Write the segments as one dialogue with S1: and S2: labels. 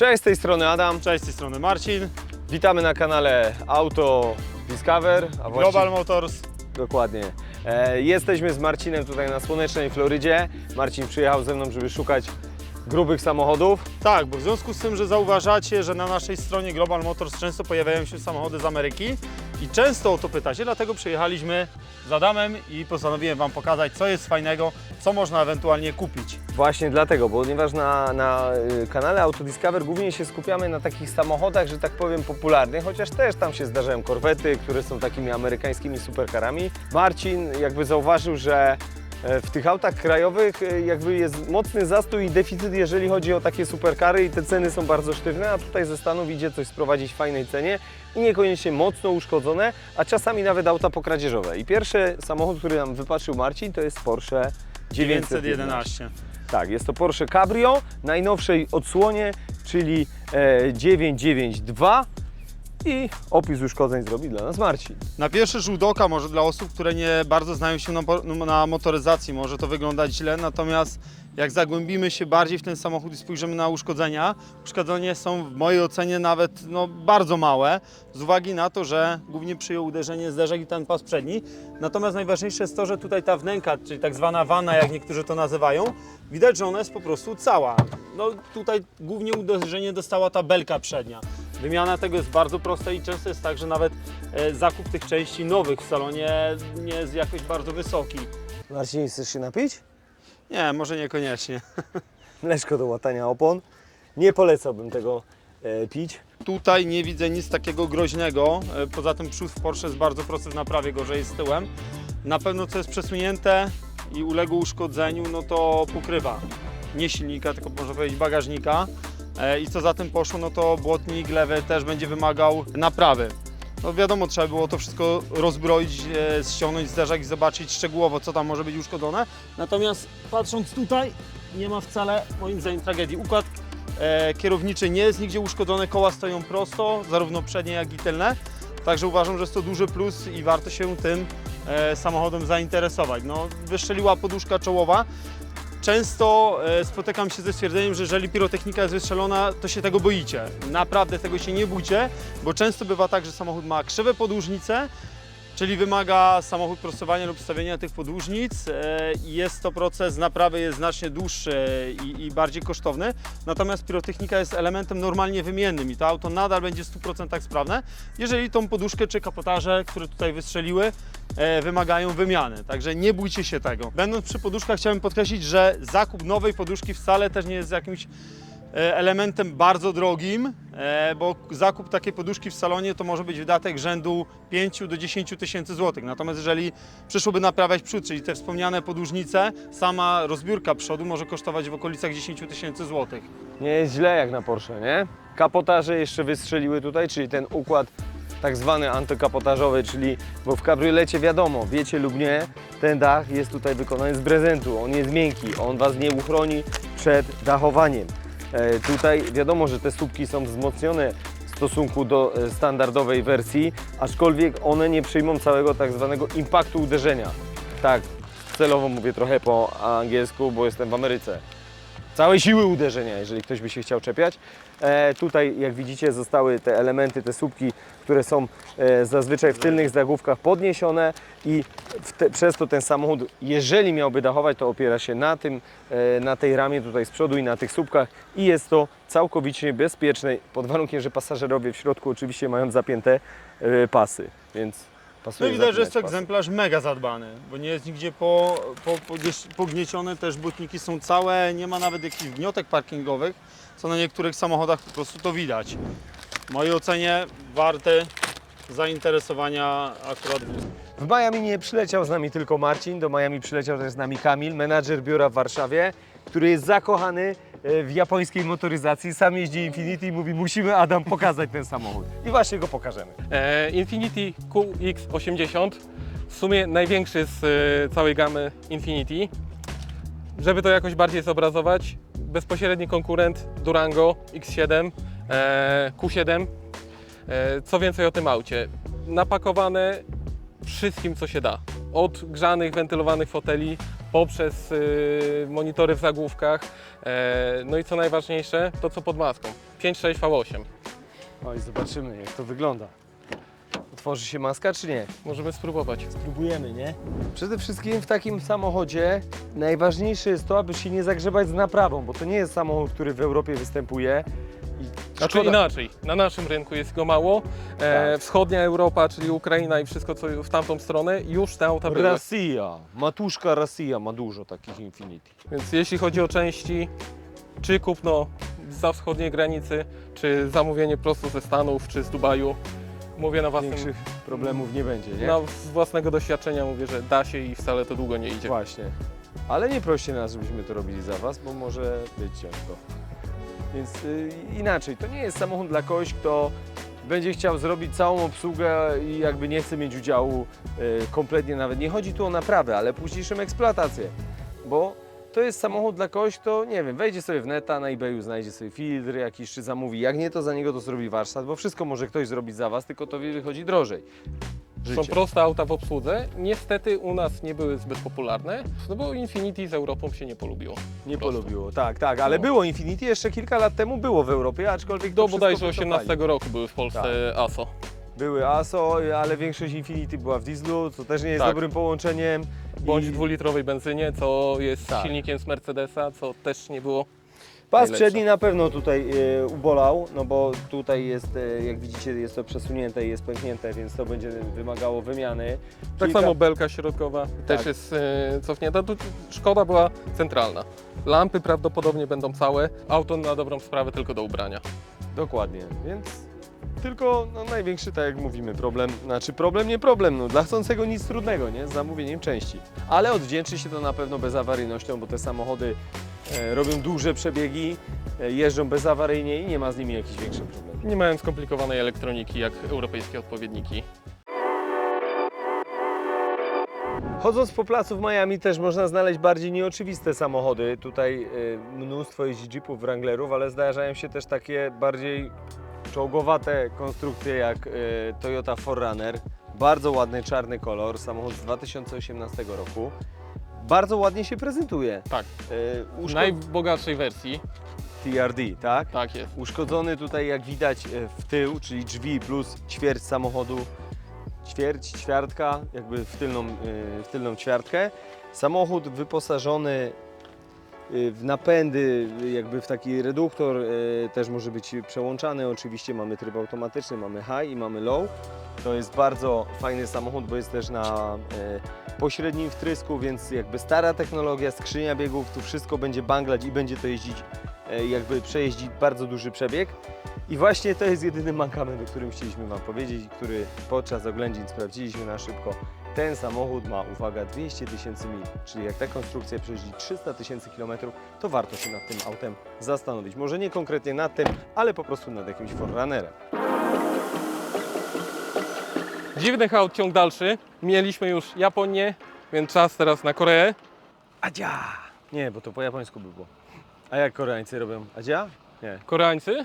S1: Cześć, z tej strony Adam.
S2: Cześć, z tej strony Marcin,
S1: Witamy na kanale Auto Discover, a właściwie
S2: Global Motors.
S1: dokładnie. E, jesteśmy z Marcinem tutaj na słonecznej Florydzie. Marcin przyjechał ze mną, żeby szukać grubych samochodów.
S2: Tak, bo w związku z tym, że zauważacie, że na naszej stronie Global Motors często pojawiają się samochody z Ameryki i często o to pytacie, dlatego przyjechaliśmy z Adamem i postanowiłem Wam pokazać, co jest fajnego, co można ewentualnie kupić.
S1: Właśnie dlatego, ponieważ na, na y, kanale Auto Discover głównie się skupiamy na takich samochodach, że tak powiem, popularnych, chociaż też tam się zdarzają korwety, które są takimi amerykańskimi superkarami. Marcin jakby zauważył, że w tych autach krajowych e, jakby jest mocny zastój i deficyt, jeżeli chodzi o takie superkary i te ceny są bardzo sztywne, a tutaj ze Stanów idzie coś sprowadzić w fajnej cenie i niekoniecznie mocno uszkodzone, a czasami nawet auta pokradzieżowe. I pierwszy samochód, który nam wypatrzył Marcin, to jest Porsche 911.
S2: 911.
S1: Tak, jest to Porsche Cabrio, najnowszej odsłonie, czyli e, 992 i opis uszkodzeń zrobi dla nas Marcin.
S2: Na pierwszy rzut oka, może dla osób, które nie bardzo znają się na, na motoryzacji, może to wyglądać źle, natomiast jak zagłębimy się bardziej w ten samochód i spojrzymy na uszkodzenia, uszkodzenia są w mojej ocenie nawet no, bardzo małe, z uwagi na to, że głównie przyjął uderzenie zderzak i ten pas przedni. Natomiast najważniejsze jest to, że tutaj ta wnęka, czyli tak zwana wana, jak niektórzy to nazywają, widać, że ona jest po prostu cała. No tutaj głównie uderzenie dostała ta belka przednia. Wymiana tego jest bardzo prosta i często jest tak, że nawet e, zakup tych części nowych w salonie nie jest jakoś bardzo wysoki.
S1: Marcin, chcesz się napić?
S2: Nie, może niekoniecznie.
S1: Mleczko do łatania opon. Nie polecałbym tego e, pić.
S2: Tutaj nie widzę nic takiego groźnego. E, Poza tym przód w Porsche jest bardzo prosty w naprawie, gorzej jest z tyłem. Na pewno co jest przesunięte i uległo uszkodzeniu, no to pokrywa. Nie silnika, tylko można powiedzieć bagażnika. E, I co za tym poszło, no to błotnik lewy też będzie wymagał naprawy. No wiadomo, trzeba było to wszystko rozbroić, e, ściągnąć zderzak i zobaczyć szczegółowo, co tam może być uszkodzone. Natomiast patrząc tutaj, nie ma wcale moim zdaniem tragedii. Układ e, kierowniczy nie jest nigdzie uszkodzony, koła stoją prosto, zarówno przednie, jak i tylne. Także uważam, że jest to duży plus i warto się tym e, samochodem zainteresować. No, wystrzeliła poduszka czołowa. Często e, spotykam się ze stwierdzeniem, że jeżeli pirotechnika jest wystrzelona, to się tego boicie. Naprawdę tego się nie bójcie, bo często bywa tak, że samochód ma krzywe podłużnice, czyli wymaga samochód prostowania lub stawienia tych podłużnic e, jest to proces naprawy jest znacznie dłuższy i, i bardziej kosztowny. Natomiast pirotechnika jest elementem normalnie wymiennym i to auto nadal będzie w 100% sprawne, jeżeli tą poduszkę czy kapotaże, które tutaj wystrzeliły, e, wymagają wymiany. Także nie bójcie się tego. Będąc przy poduszkach chciałem podkreślić, że zakup nowej poduszki wcale też nie jest jakimś elementem bardzo drogim, e, bo zakup takiej poduszki w salonie to może być wydatek rzędu 5 do 10 tysięcy złotych. Natomiast jeżeli przyszłoby naprawiać przód, czyli te wspomniane podłużnice, sama rozbiórka przodu może kosztować w okolicach 10 tysięcy złotych.
S1: Nie jest źle jak na Porsche, nie? Kapotaże jeszcze wystrzeliły tutaj, czyli ten układ tak zwany antykapotażowy, czyli, bo w kabriolecie wiadomo, wiecie lub nie, ten dach jest tutaj wykonany z prezentu, on jest miękki, on Was nie uchroni przed dachowaniem. E, tutaj wiadomo, że te słupki są wzmocnione w stosunku do e, standardowej wersji, aczkolwiek one nie przyjmą całego tak zwanego impaktu uderzenia. Tak, celowo mówię trochę po angielsku, bo jestem w Ameryce całej siły uderzenia, jeżeli ktoś by się chciał czepiać. E, tutaj, jak widzicie, zostały te elementy, te słupki, które są e, zazwyczaj w tylnych zagłówkach podniesione i te, przez to ten samochód, jeżeli miałby dachować, to opiera się na, tym, e, na tej ramie tutaj z przodu i na tych słupkach i jest to całkowicie bezpieczne, pod warunkiem, że pasażerowie w środku oczywiście mają zapięte e, pasy, więc
S2: No
S1: pasuje
S2: i widać, że jest to egzemplarz mega zadbany, bo nie jest nigdzie po, po, pognieś- pognieciony, też butniki są całe, nie ma nawet jakichś gniotek parkingowych, co na niektórych samochodach po prostu to widać. W mojej ocenie warty zainteresowania akurat wóz.
S1: W Miami nie przyleciał z nami tylko Marcin, do Miami przyleciał też z nami Kamil, menadżer biura w Warszawie, który jest zakochany w japońskiej motoryzacji. Sam jeździ Infinity i mówi, musimy Adam pokazać ten samochód. I właśnie go pokażemy.
S3: E, Infiniti QX80, w sumie największy z e, całej gamy Infiniti. Żeby to jakoś bardziej zobrazować, bezpośredni konkurent Durango X7, e, Q7. E, co więcej o tym aucie? Napakowane wszystkim, co się da. Od grzanych, wentylowanych foteli poprzez y, monitory w zagłówkach. E, no i co najważniejsze, to co pod maską. 5.6 V8.
S1: Oj, zobaczymy jak to wygląda. Otworzy się maska czy nie?
S3: Możemy spróbować.
S1: Spróbujemy, nie? Przede wszystkim w takim samochodzie najważniejsze jest to, aby się nie zagrzebać z naprawą, bo to nie jest samochód, który w Europie występuje.
S3: Znaczy
S1: szkoda-
S3: inaczej, na naszym rynku jest go mało. E,
S1: Tak.
S3: Wschodnia Europa, czyli Ukraina i wszystko co w tamtą stronę, już te auta były.
S1: Rosja, matuszka Rosja ma dużo takich Infinity.
S3: Więc jeśli chodzi o części, czy kupno za wschodniej granicy, czy zamówienie prosto ze Stanów, czy z Dubaju, mówię na własnym,
S1: Większych problemów nie będzie, nie?
S3: na z własnego doświadczenia mówię, że da się i wcale to długo nie idzie.
S1: Właśnie. Ale nie proście nas, żebyśmy to robili za Was, bo może być ciężko. Więc y, inaczej, to nie jest samochód dla kogoś, kto będzie chciał zrobić całą obsługę i jakby nie chce mieć udziału y, kompletnie nawet. Nie chodzi tu o naprawę, ale późniejszą eksploatację. Bo to jest samochód dla kogoś, kto, nie wiem, wejdzie sobie w neta, na eBayu znajdzie sobie filtr jakiś, czy zamówi. Jak nie, to za niego to zrobi warsztat, bo wszystko może ktoś zrobić za Was, tylko to wychodzi drożej.
S3: Są
S1: Życie.
S3: proste auta w obsłudze. Niestety u nas nie były zbyt popularne, no bo Infinity z Europą się nie polubiło.
S1: Nie
S3: Prosto.
S1: polubiło, tak, tak, ale
S3: No.
S1: było Infinity jeszcze kilka lat temu, było w Europie, aczkolwiek to
S3: Do
S1: wszystko
S3: bodajże
S1: wycofali.
S3: 18 roku były w Polsce
S1: Tak.
S3: ASO.
S1: Były ASO, ale większość Infinity była w dieslu, co też nie jest
S3: Tak.
S1: dobrym połączeniem.
S3: Bądź
S1: I
S3: dwulitrowej benzynie, co jest
S1: Tak.
S3: silnikiem z Mercedesa, co też nie było.
S1: Pas przedni na pewno tutaj e, ubolał, no bo tutaj jest, e, jak widzicie, jest to przesunięte i jest pęknięte, więc to będzie wymagało wymiany.
S3: Tak
S1: Kilka-
S3: samo belka środkowa też
S1: Tak.
S3: jest e, cofnięta. Tu szkoda była centralna. Lampy prawdopodobnie będą całe, auto na dobrą sprawę tylko do ubrania.
S1: Dokładnie, więc tylko no, największy, tak jak mówimy, problem, znaczy problem, nie problem, no dla chcącego nic trudnego, nie, z zamówieniem części. Ale odwdzięczy się to na pewno bezawaryjnością, bo te samochody e, robią duże przebiegi, e, jeżdżą bezawaryjnie i nie ma z nimi jakichś większych problemów.
S3: Nie mają skomplikowanej elektroniki jak europejskie odpowiedniki.
S1: Chodząc po placu w Miami też można znaleźć bardziej nieoczywiste samochody. Tutaj y, mnóstwo jeździ jeepów, Wranglerów, ale zdarzają się też takie bardziej czołgowate konstrukcje jak y, Toyota 4Runner. Bardzo ładny czarny kolor, samochód z 2018 roku. Bardzo ładnie się prezentuje.
S3: Tak,
S1: Y,
S3: w
S1: uszko-
S3: najbogatszej wersji,
S1: TRD, tak?
S3: tak jest.
S1: Uszkodzony tutaj jak widać y, w tył, czyli drzwi plus ćwierć samochodu, ćwierć, ćwiartka, jakby w tylną, y, w tylną ćwiartkę. Samochód wyposażony w napędy, y, jakby w taki reduktor, y, też może być przełączany. Oczywiście mamy tryb automatyczny, mamy high i mamy low. To jest bardzo fajny samochód, bo jest też na y, pośrednim wtrysku, więc jakby stara technologia, skrzynia biegów, tu wszystko będzie banglać i będzie to jeździć, y, jakby przejeździć bardzo duży przebieg. I właśnie to jest jedyny mankament, o którym chcieliśmy Wam powiedzieć, który podczas oględzin sprawdziliśmy na szybko. Ten samochód ma, uwaga, 200 tysięcy mil, czyli jak ta konstrukcja przejeździ 300 tysięcy kilometrów, to warto się nad tym autem zastanowić. Może nie konkretnie nad tym, ale po prostu nad jakimś Forerunnerem.
S3: Dziwnych aut ciąg dalszy. Mieliśmy już Japonię, więc czas teraz na Koreę.
S1: Adzia! Nie, bo to po japońsku by było. A jak Koreańcy robią? Adzia? Nie.
S3: Koreańcy,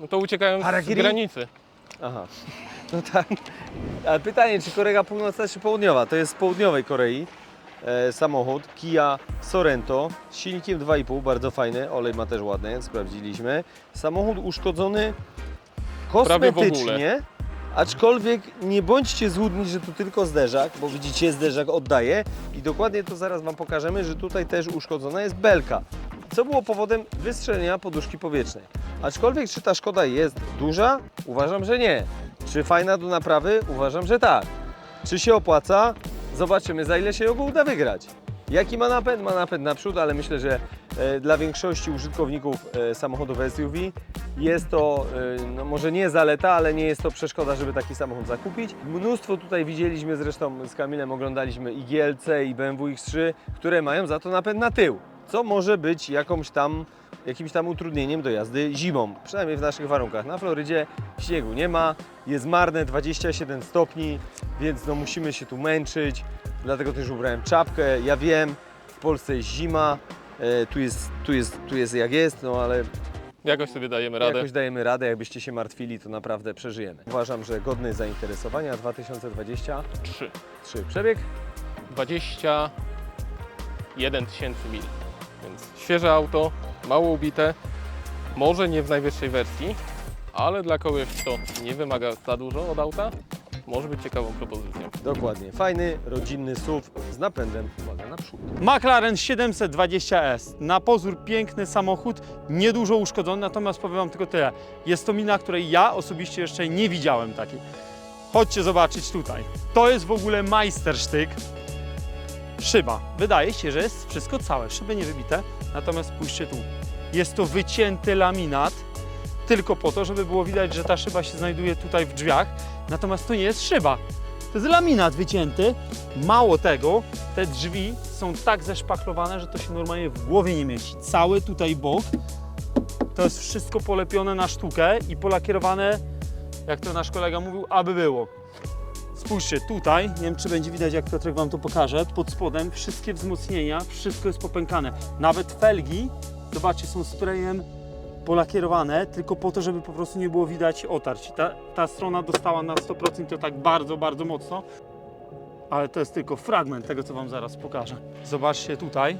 S3: no to uciekają z
S1: Harakiri?
S3: granicy.
S1: Aha. No tak. Ale pytanie, czy Korea Północna czy Południowa? To jest z południowej Korei e, samochód Kia Sorento z silnikiem 2,5, bardzo fajny, olej ma też ładny, sprawdziliśmy. Samochód uszkodzony
S3: Prawie w ogóle.
S1: kosmetycznie, aczkolwiek nie bądźcie złudni, że tu tylko zderzak, bo widzicie, zderzak oddaje i dokładnie to zaraz Wam pokażemy, że tutaj też uszkodzona jest belka, co było powodem wystrzelenia poduszki powietrznej. Aczkolwiek czy ta szkoda jest duża? Uważam, że nie. Czy fajna do naprawy? Uważam, że tak. Czy się opłaca? Zobaczymy, za ile się ją uda wygrać. Jaki ma napęd? Ma napęd naprzód, ale myślę, że e, dla większości użytkowników e, samochodów SUV jest to, e, no może nie zaleta, ale nie jest to przeszkoda, żeby taki samochód zakupić. Mnóstwo tutaj widzieliśmy, zresztą z Kamilem oglądaliśmy i GLC i BMW X3, które mają za to napęd na tył, co może być jakąś tam, jakimś tam utrudnieniem do jazdy zimą, przynajmniej w naszych warunkach. Na Florydzie śniegu nie ma, jest marne 27 stopni, więc no musimy się tu męczyć, dlatego też ubrałem czapkę. Ja wiem, w Polsce jest zima, e, tu jest, tu jest, tu jest jak jest, no ale
S3: Jakoś sobie dajemy radę.
S1: jakoś dajemy radę, jakbyście się martwili, to naprawdę przeżyjemy. Uważam, że godny zainteresowania 2023
S3: Trzy.
S1: przebieg
S3: 21 tysięcy mil. Więc świeże auto, mało ubite, może nie w najwyższej wersji, ale dla kogoś, kto nie wymaga za dużo od auta, może być ciekawą propozycją.
S1: Dokładnie. Fajny, rodzinny SUV z napędem, uwaga, na przód.
S2: McLaren 720S. Na pozór piękny samochód, niedużo uszkodzony, natomiast powiem Wam tylko tyle. Jest to mina, której ja osobiście jeszcze nie widziałem takiej. Chodźcie zobaczyć tutaj. To jest w ogóle majstersztyk. Szyba. Wydaje się, że jest wszystko całe, szyby nie wybite. Natomiast spójrzcie tu. Jest to wycięty laminat, tylko po to, żeby było widać, że ta szyba się znajduje tutaj w drzwiach. Natomiast to nie jest szyba. To jest laminat wycięty. Mało tego, te drzwi są tak zeszpachlowane, że to się normalnie w głowie nie mieści. Cały tutaj bok to jest wszystko polepione na sztukę i polakierowane, jak to nasz kolega mówił, aby było. Spójrzcie, tutaj, nie wiem czy będzie widać, jak Piotrek Wam to pokaże, pod spodem wszystkie wzmocnienia, wszystko jest popękane. Nawet felgi, zobaczcie, są sprayem polakierowane, tylko po to, żeby po prostu nie było widać otarć. Ta, ta strona dostała na 100% to tak bardzo, bardzo mocno, ale to jest tylko fragment tego, co Wam zaraz pokażę. Zobaczcie tutaj,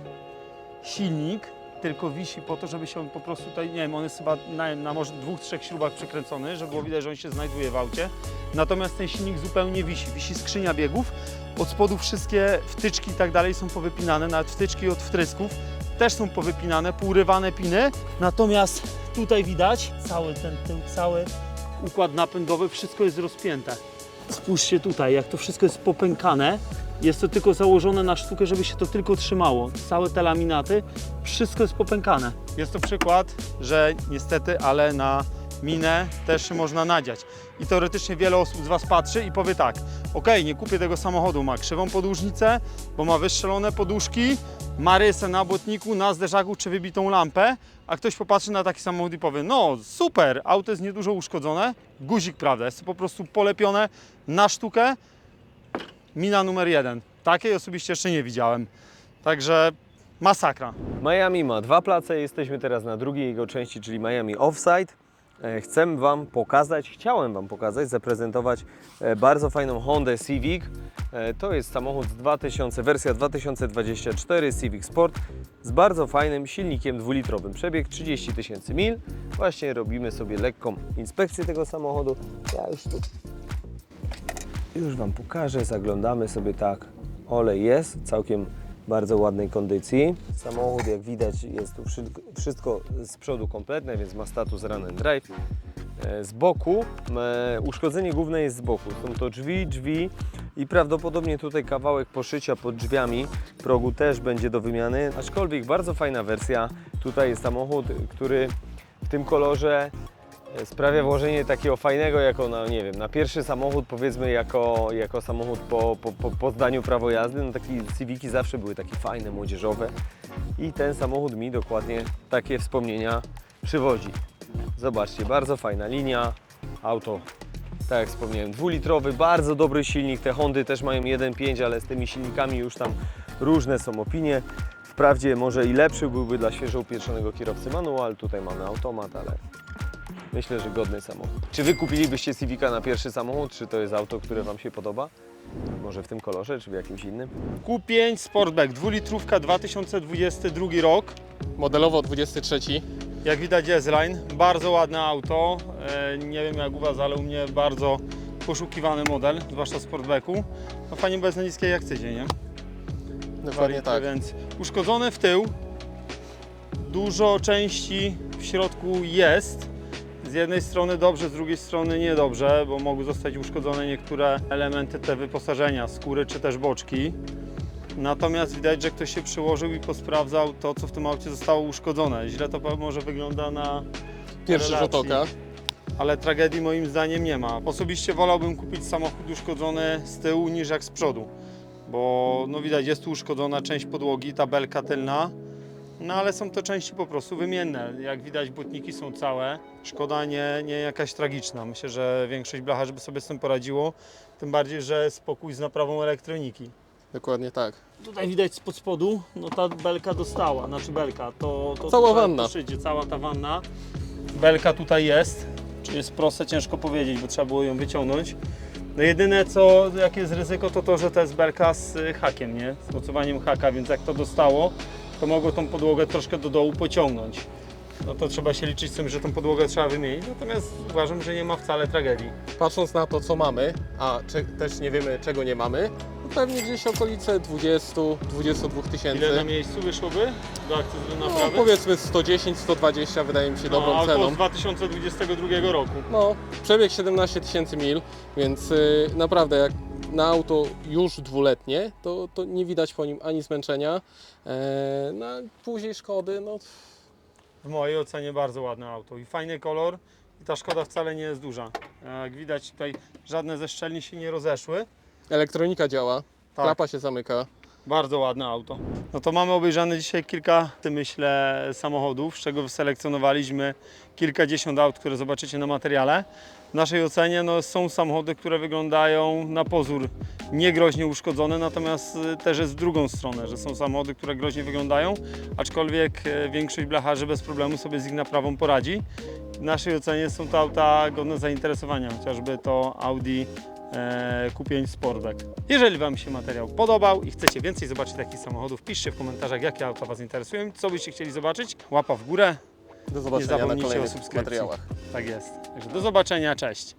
S2: silnik tylko wisi po to, żeby się on po prostu tutaj, nie wiem, on jest chyba na, na może dwóch, trzech śrubach przykręcony, żeby było widać, że on się znajduje w aucie. Natomiast ten silnik zupełnie wisi. Wisi skrzynia biegów, od spodu wszystkie wtyczki i tak dalej są powypinane, nawet wtyczki od wtrysków też są powypinane, pourywane piny. Natomiast tutaj widać cały ten tył, cały układ napędowy, wszystko jest rozpięte. Spójrzcie tutaj, jak to wszystko jest popękane. Jest to tylko założone na sztukę, żeby się to tylko trzymało. Całe te laminaty, wszystko jest popękane. Jest to przykład, że niestety, ale na minę też można nadziać. I teoretycznie wiele osób z Was patrzy i powie tak, ok, nie kupię tego samochodu, ma krzywą podłużnicę, bo ma wystrzelone poduszki, ma rysę na błotniku, na zderzaku czy wybitą lampę, a ktoś popatrzy na taki samochód i powie, no super, auto jest niedużo uszkodzone, guzik prawda, jest to po prostu polepione na sztukę, mina numer jeden. Takiej osobiście jeszcze nie widziałem. Także masakra.
S1: Miami ma dwa place, jesteśmy teraz na drugiej jego części, czyli Miami Offside. E, Chcę Wam pokazać, chciałem Wam pokazać, zaprezentować e, bardzo fajną Hondę Civic. E, To jest samochód z 2000, wersja 2024 Civic Sport z bardzo fajnym silnikiem dwulitrowym. Przebieg 30 tysięcy mil. Właśnie robimy sobie lekką inspekcję tego samochodu. Ja już tu już Wam pokażę, zaglądamy sobie tak. Olej jest, całkiem bardzo ładnej kondycji. Samochód, jak widać, jest tu wszystko, z przodu kompletne, więc ma status run and drive. E, Z boku, e, uszkodzenie główne jest z boku. Są to drzwi, drzwi i prawdopodobnie tutaj kawałek poszycia pod drzwiami progu też będzie do wymiany. Aczkolwiek bardzo fajna wersja. Tutaj jest samochód, który w tym kolorze sprawia włożenie takiego fajnego, jako na, nie wiem, na pierwszy samochód, powiedzmy, jako, jako samochód po, po, po, po zdaniu prawo jazdy. No takie Civiki zawsze były takie fajne, młodzieżowe i ten samochód mi dokładnie takie wspomnienia przywodzi. Zobaczcie, bardzo fajna linia, auto, tak jak wspomniałem, dwulitrowy, bardzo dobry silnik. Te Hondy też mają 1.5, ale z tymi silnikami już tam różne są opinie. Wprawdzie może i lepszy byłby dla świeżo upieczonego kierowcy manual, tutaj mamy automat, ale myślę, że godny samochód. Czy Wy kupilibyście Civica na pierwszy samochód, czy to jest auto, które Wam się podoba? Może w tym kolorze, czy w jakimś innym?
S2: Q5 Sportback, dwulitrówka 2022 rok.
S3: Modelowo 23.
S2: Jak widać S-Line, bardzo ładne auto. E, nie wiem jak u Was, ale u mnie bardzo poszukiwany model, zwłaszcza w Sportbacku. No fajnie bez na niskiej akcyzie, nie?
S3: Dokładnie tak.
S2: Więc uszkodzone w tył. Dużo części w środku jest. Z jednej strony dobrze, z drugiej strony niedobrze, bo mogły zostać uszkodzone niektóre elementy te wyposażenia, skóry czy też boczki. Natomiast widać, że ktoś się przyłożył i posprawdzał to, co w tym aucie zostało uszkodzone. Źle to może wygląda na
S3: Pierwszy rzut oka.
S2: ale tragedii moim zdaniem nie ma. Osobiście wolałbym kupić samochód uszkodzony z tyłu niż jak z przodu, bo no widać, jest tu uszkodzona część podłogi, tabelka tylna, no ale są to części po prostu wymienne. Jak widać, butniki są całe. Szkoda nie, nie jakaś tragiczna. Myślę, że większość blacharzy by sobie z tym poradziło, tym bardziej, że spokój z naprawą elektroniki.
S3: Dokładnie tak.
S2: Tutaj widać spod spodu, no ta belka dostała, znaczy belka, to, to
S3: Cała wanna.
S2: Poszycie, cała ta wanna. Belka tutaj jest, czy jest proste, ciężko powiedzieć, bo trzeba było ją wyciągnąć. No jedyne co, jakie jest ryzyko, to to, że to jest belka z hakiem, nie? Z mocowaniem haka, więc jak to dostało, to mogło tą podłogę troszkę do dołu pociągnąć. No to trzeba się liczyć z tym, że tą podłogę trzeba wymienić, natomiast uważam, że nie ma wcale tragedii.
S3: Patrząc na to, co mamy, a też nie wiemy, czego nie mamy, to pewnie gdzieś okolice 20-22 tysięcy.
S2: Ile na miejscu wyszłoby do do
S3: No,
S2: naprawy?
S3: powiedzmy 110-120 wydaje mi się dobrą
S2: no,
S3: ceną.
S2: z 2022 roku.
S3: No, przebieg 17 tysięcy mil, więc y, naprawdę jak na auto już dwuletnie, to, to nie widać po nim ani zmęczenia, e, no, a później szkody, no
S2: W mojej ocenie bardzo ładne auto i fajny kolor i ta szkoda wcale nie jest duża. Jak widać tutaj żadne ze szczelni się nie rozeszły.
S3: elektronika działa,
S2: Tak.
S3: klapa się zamyka.
S2: Bardzo ładne auto. No to mamy obejrzane dzisiaj kilka, myślę, samochodów, z czego wyselekcjonowaliśmy kilkadziesiąt aut, które zobaczycie na materiale. W naszej ocenie no, są samochody, które wyglądają na pozór niegroźnie uszkodzone, natomiast y, też jest w drugą stronę, że są samochody, które groźnie wyglądają, aczkolwiek e, większość blacharzy bez problemu sobie z ich naprawą poradzi. W naszej ocenie są to auta godne zainteresowania, chociażby to Audi e, Q5 Sportback. Jeżeli Wam się materiał podobał i chcecie więcej zobaczyć takich samochodów, piszcie w komentarzach, jakie auta Was interesują, co byście chcieli zobaczyć. Łapa w górę.
S3: Do zobaczenia na
S2: zapomnijcie o
S3: kolejnych
S2: subskrypcji.
S3: materiałach.
S2: Tak jest. Także do zobaczenia, cześć.